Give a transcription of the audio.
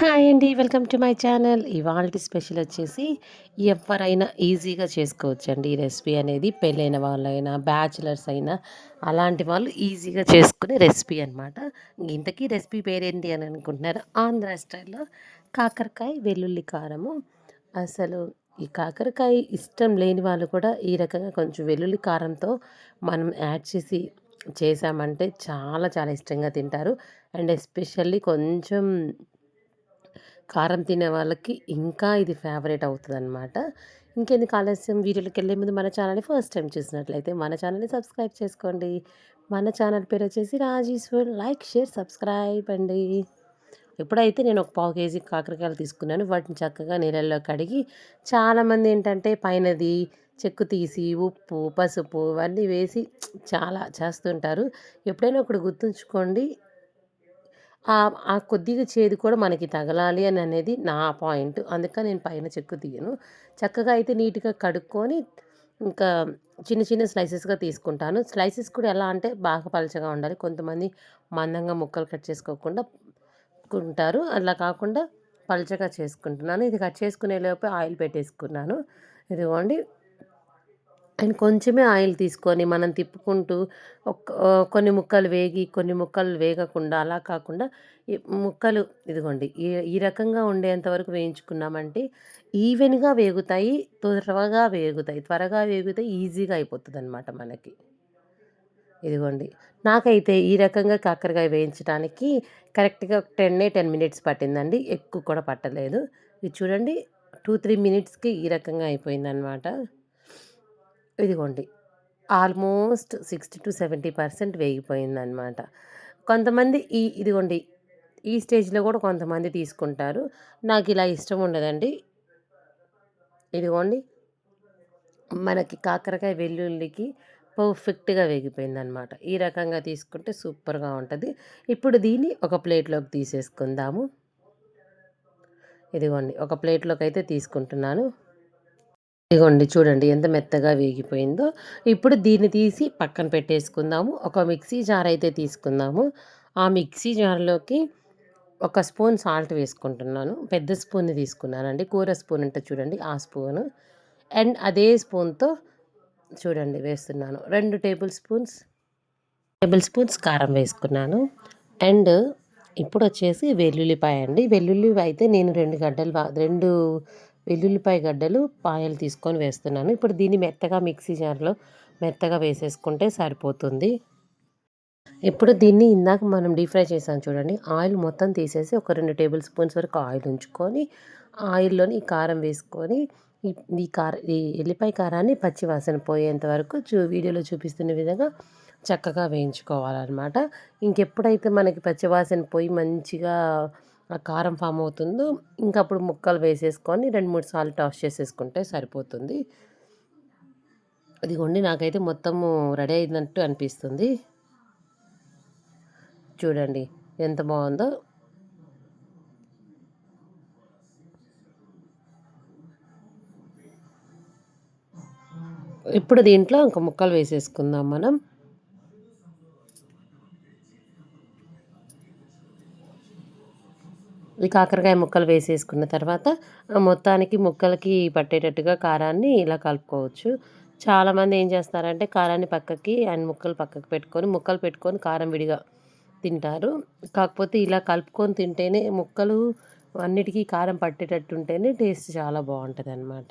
Hi అండి welcome to my channel. ఇవాళ special వచ్చేసి ఎవరైనా ఈజీగా చేసుకోవచ్చండి ఈ రెసిపీ అనేది. పెళ్ళైన వాళ్ళైనా బ్యాచులర్స్ అయినా అలాంటి వాళ్ళు ఈజీగా చేసుకునే రెసిపీ అనమాట ఇంతకీ రెసిపీ పేరేంటి అని అనుకుంటున్నారు? ఆంధ్ర స్టైల్లో కాకరకాయ వెల్లుల్లి కారము. అసలు ఈ కాకరకాయ ఇష్టం లేని వాళ్ళు కూడా ఈ రకంగా కొంచెం వెల్లుల్లి కారంతో మనం యాడ్ చేసి చేసామంటే చాలా చాలా ఇష్టంగా తింటారు. అండ్ ఎస్పెషల్లీ కొంచెం కారం తినే వాళ్ళకి ఇంకా ఇది ఫేవరెట్ అవుతుందన్నమాట. ఇంకెందుకు ఆలస్యం? వీడియోలోకి వెళ్ళే ముందు మన ఛానల్ని ఫస్ట్ టైం చూసినట్లయితే మన ఛానల్ని సబ్స్క్రైబ్ చేసుకోండి. మన ఛానల్ పేరు వచ్చేసి రాజీశ్వర్. లైక్ షేర్ సబ్స్క్రైబ్ అండి. ఎప్పుడైతే నేను ఒక పావు కేజీ కాకరకాయలు తీసుకున్నాను వాటిని చక్కగా నీళ్ళల్లో కడిగి చాలామంది ఏంటంటే పైనది చెక్కు తీసి ఉప్పు పసుపు ఇవన్నీ వేసి చాలా చేస్తుంటారు. ఎప్పుడైనా ఒకటి గుర్తుంచుకోండి. ఆ కొద్దిగా చేదు కూడా మనకి తగలాలి అని అనేది నా పాయింట్. అందుకని నేను పైన చెక్కు తీయను. చక్కగా అయితే నీట్గా కడుక్కొని ఇంకా చిన్న చిన్న స్లైసెస్గా తీసుకుంటాను. స్లైసెస్ కూడా ఎలా అంటే బాగా పలచగా ఉండాలి. కొంతమంది మందంగా ముక్కలు కట్ చేసుకోకుండా ఉంటారు అలా కాకుండా పలచగా చేసుకుంటున్నాను. ఇది కట్ చేసుకునే లోపే ఆయిల్ పెట్టేసుకున్నాను. ఇదిగోండి. అండ్ కొంచెమే ఆయిల్ తీసుకొని మనం తిప్పుకుంటూ కొన్ని ముక్కలు వేగి కొన్ని ముక్కలు వేగకుండా అలా కాకుండా ముక్కలు ఇదిగోండి ఈ ఈ రకంగా ఉండేంత వరకు వేయించుకున్నామంటే ఈవెన్గా వేగుతాయి త్వరగా వేగుతాయి త్వరగా వేగుతాయి ఈజీగా అయిపోతుంది అనమాట మనకి. ఇదిగోండి నాకైతే ఈ రకంగా కాకరకాయ వేయించడానికి కరెక్ట్గా టెన్ టెన్ మినిట్స్ పట్టిందండి ఎక్కువ కూడా పట్టలేదు. ఇది చూడండి టూ త్రీ మినిట్స్కి ఈ రకంగా అయిపోయిందనమాట ఇదిగోండి. Almost sixty to seventy percent వేగిపోయిందనమాట కొంతమంది ఈ ఇదిగోండి ఈ స్టేజ్లో కూడా కొంతమంది తీసుకుంటారు. నాకు ఇలా ఇష్టం ఉండదండి. ఇదిగోండి మనకి కాకరకాయ వెల్లుల్లికి పర్ఫెక్ట్గా వేగిపోయిందనమాట ఈ రకంగా తీసుకుంటే సూపర్గా ఉంటుంది. ఇప్పుడు దీన్ని ఒక ప్లేట్లోకి తీసేసుకుందాము. ఇదిగోండి ఒక ప్లేట్లోకి అయితే తీసుకుంటున్నాను. ఇదిగోండి చూడండి ఎంత మెత్తగా వేగిపోయిందో. ఇప్పుడు దీన్ని తీసి పక్కన పెట్టేసుకుందాము. ఒక మిక్సీ జార్ అయితే తీసుకుందాము. ఆ మిక్సీ జార్లోకి ఒక స్పూన్ సాల్ట్ వేసుకుంటున్నాను. పెద్ద స్పూన్ తీసుకున్నానండి. కూర స్పూన్ అంటే చూడండి ఆ స్పూను. అండ్ అదే స్పూన్తో చూడండి వేస్తున్నాను. రెండు టేబుల్ స్పూన్స్ టేబుల్ స్పూన్స్ కారం వేసుకున్నాను. అండ్ ఇప్పుడు వచ్చేసి వెల్లుల్లిపాయ అండి. వెల్లుల్లి అయితే నేను రెండు గడ్డలు రెండు వెల్లుల్లిపాయ గడ్డలు పాయలు తీసుకొని వేస్తున్నాను. ఇప్పుడు దీన్ని మెత్తగా మిక్సీ జార్లో మెత్తగా వేసేసుకుంటే సరిపోతుంది. ఇప్పుడు దీన్ని ఇందాక మనం డీప్ ఫ్రై చేసాం చూడండి. ఆయిల్ మొత్తం తీసేసి ఒక రెండు టేబుల్ స్పూన్స్ వరకు ఆయిల్ ఉంచుకొని ఆయిల్లోని ఈ కారం వేసుకొని ఈ కార ఈ ఎల్లిపాయ కారాన్ని పచ్చివాసన పోయేంత వరకు చూ వీడియోలో చూపిస్తున్న విధంగా చక్కగా వేయించుకోవాలన్నమాట. ఇంకెప్పుడైతే మనకి పచ్చివాసన పోయి మంచిగా ఆ కారం ఫామ్ అవుతుందో ఇంకా అప్పుడు ముక్కలు వేసేసుకొని రెండు మూడు సార్లు టాస్ చేసేసుకుంటే సరిపోతుంది. అదిగోండి నాకైతే మొత్తము రెడీ అయినట్టు అనిపిస్తుంది. చూడండి ఎంత బాగుందో. ఇప్పుడు దీంట్లో ఇంకా ముక్కలు వేసేసుకుందాం మనం. ఈ కాకరకాయ ముక్కలు వేసేసుకున్న తర్వాత మొత్తానికి ముక్కలకి పట్టేటట్టుగా కారాన్ని ఇలా కలుపుకోవచ్చు. చాలామంది ఏం చేస్తారంటే కారాన్ని పక్కకి అండ్ ముక్కలు పక్కకి పెట్టుకొని ముక్కలు పెట్టుకొని కారం విడిగా తింటారు. కాకపోతే ఇలా కలుపుకొని తింటేనే ముక్కలు అన్నిటికీ కారం పట్టేటట్టు ఉంటేనే టేస్ట్ చాలా బాగుంటుంది అన్నమాట